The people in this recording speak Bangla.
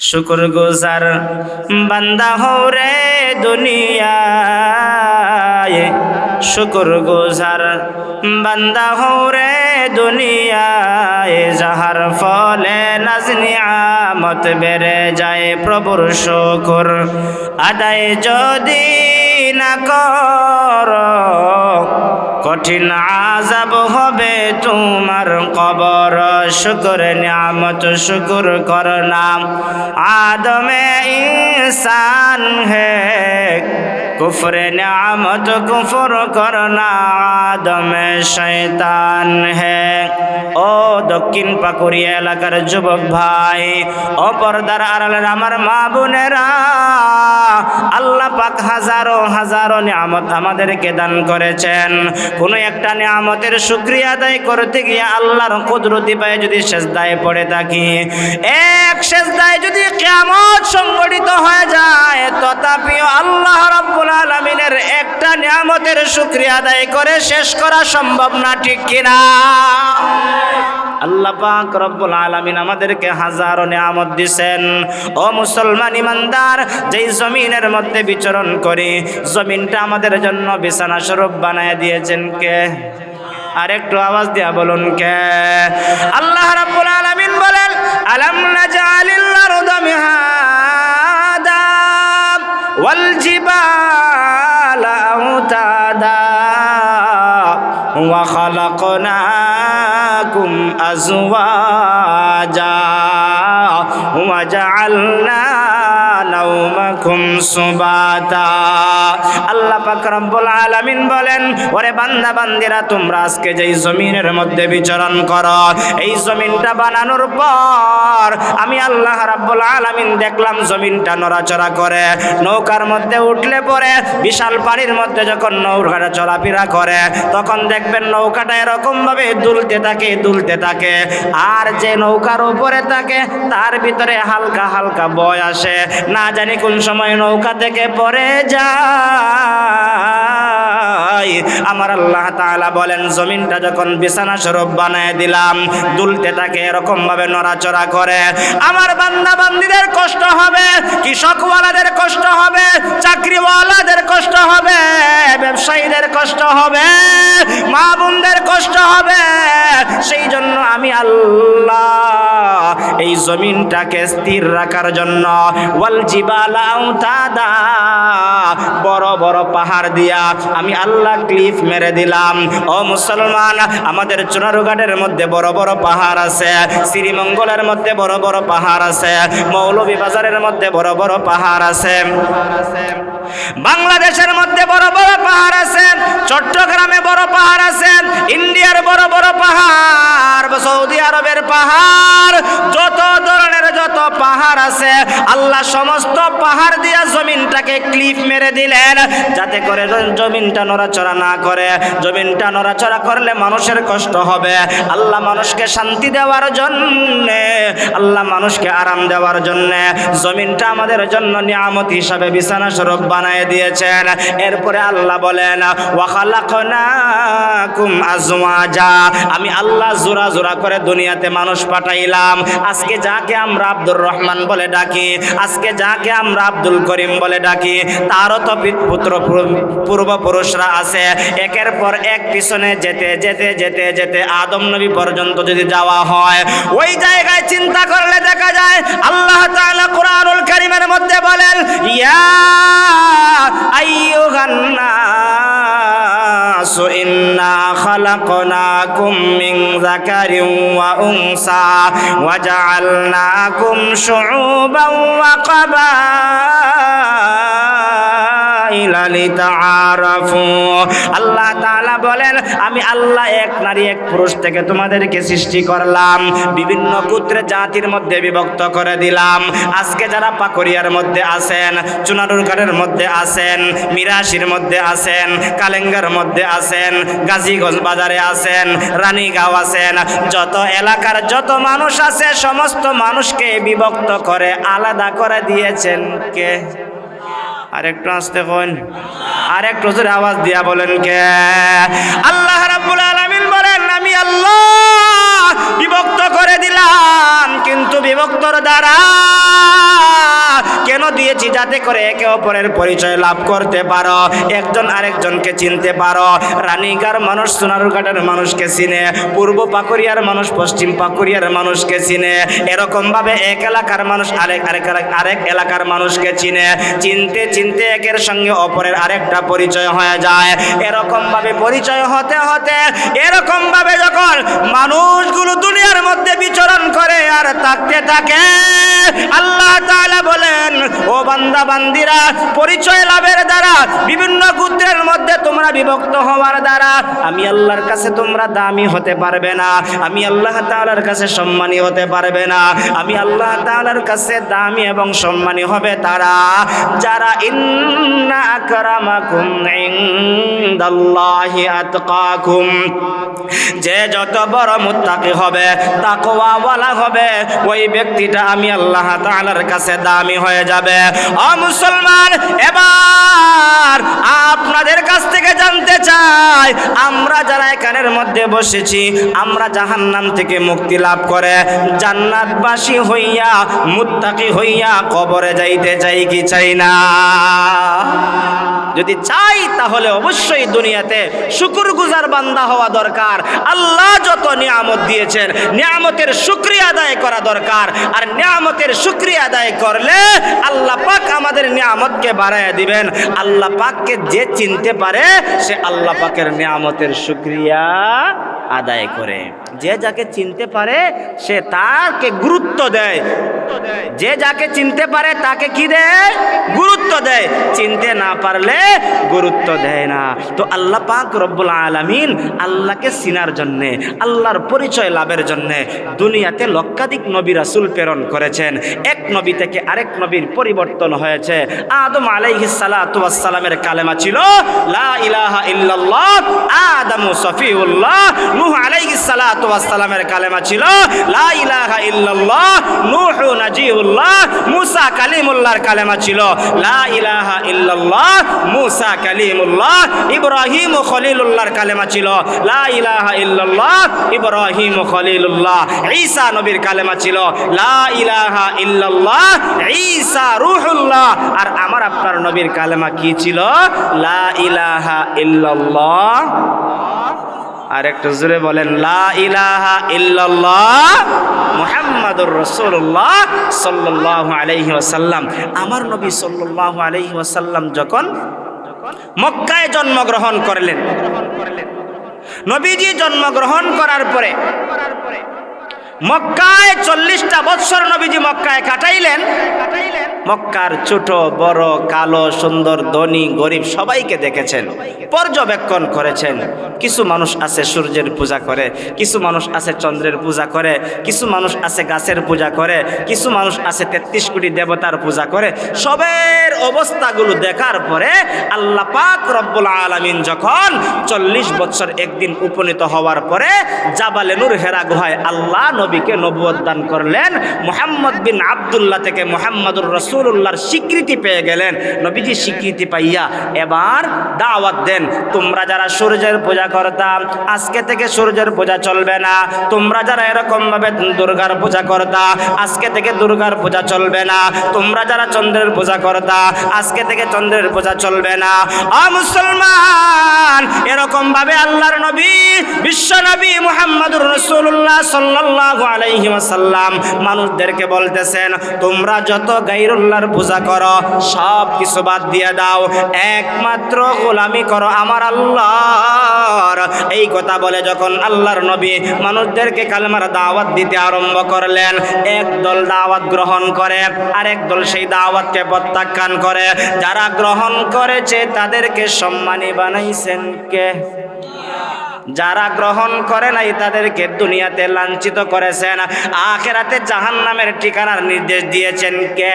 শুকর গুজার বান্দা হরে দুনিয়ায়। শুকর গুজার বান্দা হরে দুনিয়ায়, যাহার ফলে নাজনি আমত বেড়ে যায় প্রভুর শুকর। আদায় যদি না কর কঠিন আজাব হবে তোমার কবর। শুকুর নিয়ামত শুকুর কর নাম আদমে ইনসান হে কুফর নিয়ামত, কুফর করনা আদমে শৈতান হে। ও দক্ষিণ পাকুড়িয়া এলাকার যুবক ভাই, ও পর্দার আড়ালের আমার মা বোনেরা, আল্লাহ পাক হাজারো হাজারো নিয়ামত আমাদেরকে দান করেছেন। কোনো একটা নিয়ামতের শুক্রিয়া আদায় করতে গিয়ে আল্লাহর কুদরতি পায়ে যদি সেজদায় পড়ে থাকি, এক সেজদায় যদি কিয়ামত সংগঠিত হয়ে যায়, তথাপিও আল্লাহ রাব্বুল আলামিনের একটা নিয়ামতের শুক্রিয়া আদায় করে শেষ করা সম্ভব না, ঠিক কিনা? আল্লাহ পাক রব্বুল আলামিন আমাদেরকে হাজারো নিয়ামত ও মুসলমান ইমানদার, যেই জমিনের মধ্যে বিচরণ করি, জমিনটা আমাদের জন্য বিছানা স্বরূপ বানায় দিয়েছেন কে? আর একটু আওয়াজ দিয়া বলুন কে? আল্লাহ রাব্বুল আলামিন বলেন, আলাম وخلقناكم أزواجا وجعلنا নাকুম সুবাতা। আল্লাহ পাক রব্বুল আলামিন বলেন, ওরে বান্দা, বান্দিরা, তোমরা আজকে যেই জমিনের মধ্যে বিচরণ করো, এই জমিনটা বানানোর পর আমি আল্লাহ রাব্বুল আলামিন দেখলাম জমিনটা নড়াচড়া করে, নৌকার মধ্যে উঠলে পরে বিশাল পানির মধ্যে যখন নৌকাটা চলাফেরা করে, তখন দেখবেন নৌকাটা এরকম ভাবে দুলতে থাকে দুলতে থাকে। আর যে নৌকার উপরে থাকে, তার ভিতরে হালকা হালকা বয় আসে। না জানি কোন সময় নৌকা থেকে পড়ে যায়। আমার আল্লাহ তাআলা বলেন, জমিনটা যখন বিছানা স্বরূপ বানায় দিলাম, দুলতে থাকে এরকম ভাবে নড়াচড়া করে। আমার বান্দা বান্দিদের কষ্ট হবে, কৃষকওয়ালাদের কষ্ট হবে, চাকরিওয়ালাদের কষ্ট হবে, ব্যবসায়ীদের কষ্ট হবে, মা বোনদের কষ্ট হবে। সেই জন্য আমি আল্লাহ জমিনটাকে স্থির রাখার জন্য। বড় বড় পাহাড় দিয়া আমি আল্লাহ ক্লিফ মেরে দিলাম। ও মুসলমান, আমাদের চুনারুঘাটের মধ্যে বড় বড় পাহাড় আছে, শ্রীমঙ্গলের মধ্যে বড় বড় পাহাড় আছে, মৌলভী বাজারের মধ্যে বড় বড় পাহাড় আছে। বাংলাদেশের মধ্যে বড় বড় পাহাড় আছে, চট্টগ্রামে বড় পাহাড় আছে, ইন্ডিয়ার বড় বড় পাহাড়, সৌদি আরবের পাহাড়, যত ধরনের যত পাহাড় আছে, আল্লাহ সমস্ত পাহাড় দিয়া জমিনটাকে ক্লিপ মেরে দিলেন, যাতে করে জমিনটা নড়াচড়া না করে। জমিনটা নড়াচড়া করলে মানুষের কষ্ট হবে। আল্লাহ মানুষকে শান্তি দেওয়ার জন্য, আল্লাহ মানুষকে আরাম দেওয়ার জন্য, জমিনটা আমাদের জন্য নিয়ামত হিসাবে বিছানা স্বরূপ বানিয়ে দিয়েছেন। এরপরে আল্লাহ বলেন ওয়াখালাকুম আজওয়াজা। আমি আল্লাহ জোড়া জোড়া করে দুনিয়াতে মানুষ পাঠাইলাম। আজকে যাকে আমরা আব্দুর রহমান বলে ডাকি, আজকে যাকে আমরা আব্দুল করিম বলে ডাকি, তারও তো পুত্র পূর্বপুরুষরা আছে। একের পর এক পিছনে যেতে যেতে যেতে যেতে আদম নবী পর্যন্ত যদি যাওয়া হয়, ওই জায়গায় চিন্তা করলে দেখা যায়, আল্লাহ তাআলা কোরআনুল কারীমের মধ্যে বলেন, ইয়া আইয়ুহান নাস যাকারিন ওয়া উনসা ওয়া জাআলনাকুম শুউবান ওয়া কাবাইলা লিতাআরাফু আল্লাহ তাআলা বলেন, আমি আল্লাহ এক নারী, এক পুরুষ থেকে তোমাদেরকে সৃষ্টি করলাম, বিভিন্ন গোত্রে জাতির মধ্যে বিভক্ত করে দিলাম। আজকে যারা পাকড়িয়ার মধ্যে আছেন চুনারুরঘাটের মধ্যে আছেন, মিরাশির মধ্যে আছেন, কালেঙ্গার মধ্যে আছেন, গাজীগঞ্জ বাজারে আছেন, রানীগাঁও আছেন, যত এলাকার যত মানুষ আছে, সমস্ত মানুষকে বিভক্ত করে আলাদা করে দিয়েছেন কে? আরেকটু আসতে দেখুন আরেকটু জোরে আওয়াজ দিয়া বলেন কে? আল্লাহ রাব্বুল আলামিন বলেন, আমি আল্লাহ। বিভক্ত করে দিলাম, কিন্তু বিভক্তর দ্বারা কেন দিয়েছি? যাতে করে একে অপরের পরিচয় লাভ করতে পারো, একজন আরেকজনকে চিনতে পারো। রানীগার মানুষ সোনারুঘাটের মানুষকে চিনে, পূর্ব পাকুরিয়ার মানুষ পশ্চিম পাকুরিয়ার মানুষকে চিনে। এরকম ভাবে এক এলাকার মানুষ আরেক আরেক আরেক এলাকার মানুষকে চিনে। চিনতে চিনতে একের সঙ্গে অপরের আরেকটা পরিচয় হয়ে যায়। এরকম ভাবে পরিচয় হতে হতে এরকম ভাবে যখন মানুষগুলো দুনিয়ার মধ্যে বিচরণ করে আর থাকতে থাকে। আল্লাহ তাআলা বলেন, ও বান্দা, বান্দিরা, পরিচয় লাভের দ্বারা, বিভিন্ন গোত্রের মধ্যে তোমরা বিভক্ত হওয়ার দ্বারা, আমি আল্লাহর কাছে তোমরা দামি হতে পারবে না, আমি আল্লাহ তাআলার কাছে সম্মানী হতে পারবে না, আমি আল্লাহ তাআলার কাছে দামি এবং সম্মানী হবে তারা, যারা, ইন্না আকরামাকুম ইনদাল্লাহি আতকাকুম যে যত বড় মুত্তাকি হবে, তাকওয়াওয়ালা হবে। ওই ব্যক্তিটা আমি আল্লাহ তাআলার কাছে দামি হয়ে যাবে। ও মুসলমান, এবার আপনাদের কাছ থেকে জানতে চাই, আমরা যারা এখানের মধ্যে বসেছি, আমরা জাহান্নাম থেকে মুক্তি লাভ করে জান্নাতবাসী হইয়া, মুত্তাকি হইয়া কবরে যাইতে চাই কি চাই না? যদি চাই তাহলে অবশ্যই দুনিয়াতে শুকুর গুজার বান্দা হওয়া দরকার। আল্লাহ যত নিয়ামত দিয়েছেন, নিয়ামতের শুক্রিয়া আদায় করা দরকার। আর নিয়ামতের শুক্রিয়া আদায় করলে আল্লাহ পাক আমাদের নিয়ামতকে বাড়াইয়া দিবেন। আল্লাহ পাককে যে চিনতে পারে, সে আল্লাহ পাকের নিয়ামতের শুক্রিয়া আদায় করে। যে যাকে চিনতে পারে, সে তাকে গুরুত্ব দেয়। যে যাকে চিনতে পারে, তাকে কি দেয়? গুরুত্ব দেয়। চিনতে না পারলে গুরুত্ব দেয় না। তো আল্লাহ পাক রব্বুল আলামিন আল্লাহকে চিনার জন্যে, আল্লাহর পরিচয় লাভের জন্যে দুনিয়াতে লক্ষাধিক নবী রাসূল প্রেরণ করেছেন। এক নবী থেকে আরেক নবীর পরিবর্তন হয়েছে। আদম আলাইহিস সালাতু ওয়াস সালামের কালেমা ছিল কালেমা ছিল মুসা কালিমুল্লাহ, ইব্রাহিম ও খলিলুল্লাহর কালেমা ছিল। লা ইলাহা ইল্লাল্লাহ, ইব্রাহিম ও খলিলুল্লাহ। ঈসা নবীর কালেমা ছিল। লা ইলাহা ইল্লাল্লাহ, ঈসা রূহুল্লাহ। আর আমার আপনার নবীর কালেমা কি ছিল? লা ইলাহা ইল্লাল্লাহ। আর একটু জোরে বলেন, লা ইলাহা ইল্লাল্লাহ মুহাম্মাদুর রাসূলুল্লাহ সাল্লাল্লাহু আলাইহি ওয়াসাল্লাম। আমার নবী সাল্লাল্লাহু আলাইহি ওয়াসাল্লাম যখন মক্কায় জন্মগ্রহণ করলেন। নবীজি জন্মগ্রহণ করার পরে মক্কায় চল্লিশটা বৎসর নবীজি মক্কায় কাটাইলেন। মক্কার ছোট, বড়, কালো, সুন্দর, ধনী, গরিব সবাইকে দেখেছেন, পর্যবেক্ষণ করেছেন। কিছু মানুষ আছে সূর্যের পূজা করে, কিছু মানুষ আছে চন্দ্রের পূজা করে, কিছু মানুষ আছে গাছের পূজা করে, কিছু মানুষ আছে তেত্রিশ কোটি দেবতার পূজা করে। সবের অবস্থাগুলো দেখার পরে আল্লাহ পাক রব্বুল আলমিন যখন চল্লিশ বছর একদিন উপনীত হওয়ার পরে জাবালেনুর হেরা গুহায় আল্লাহ নবীকে নবুয়ত দান করলেন। মোহাম্মদ বিন আবদুল্লাহ থেকে মোহাম্মদুর রসুল্লাহর স্বীকৃতি পেয়ে গেলেন। নবীজি স্বীকৃতি পাইয়া এবার দাওয়াত দেন। তোমরা যারা সূর্যের পূজা করতাম আজকে থেকে সূর্যের পূজা চলবে না। তোমরা যারা এরকমভাবে দুর্গার পূজা করতা, আজকে থেকে দুর্গার পূজা চলবে না। তোমরা যারা চন্দ্রের পূজা করতা, আজকে থেকে চন্দ্রের পূজা চলবে না। আ মুসলমান এরকম ভাবে আল্লাহর নবী, বিশ্ব নবী মুহাম্মদুর রাসূলুল্লাহ সাল্লাল্লাহু আলাইহি মানুষদেরকে বলতেছেন, তোমরা যত গাইরুল্লাহর পূজা করো, সব কিছু বাদ দিয়ে দাও। একমাত্র গোলামি করো আমার আল্লাহর। এই কথা বলে যখন আল্লাহর নবী মানুষদেরকে কালেমার দাওয়াত দিতে আরম্ভ করলেন, এক দল দাওয়াত গ্রহণ করে, আরেক দল সেই দাওয়াতকে প্রত্যাখ্যান করে। যারা গ্রহণ করেছে তাদেরকে সম্মানী বানাইছেন কে? যারা গ্রহণ করে নাই তাদেরকে দুনিয়াতে লাঞ্ছিত করেছেন। আখেরাতে জাহান নামের ঠিকানার নির্দেশ দিয়েছেন কে?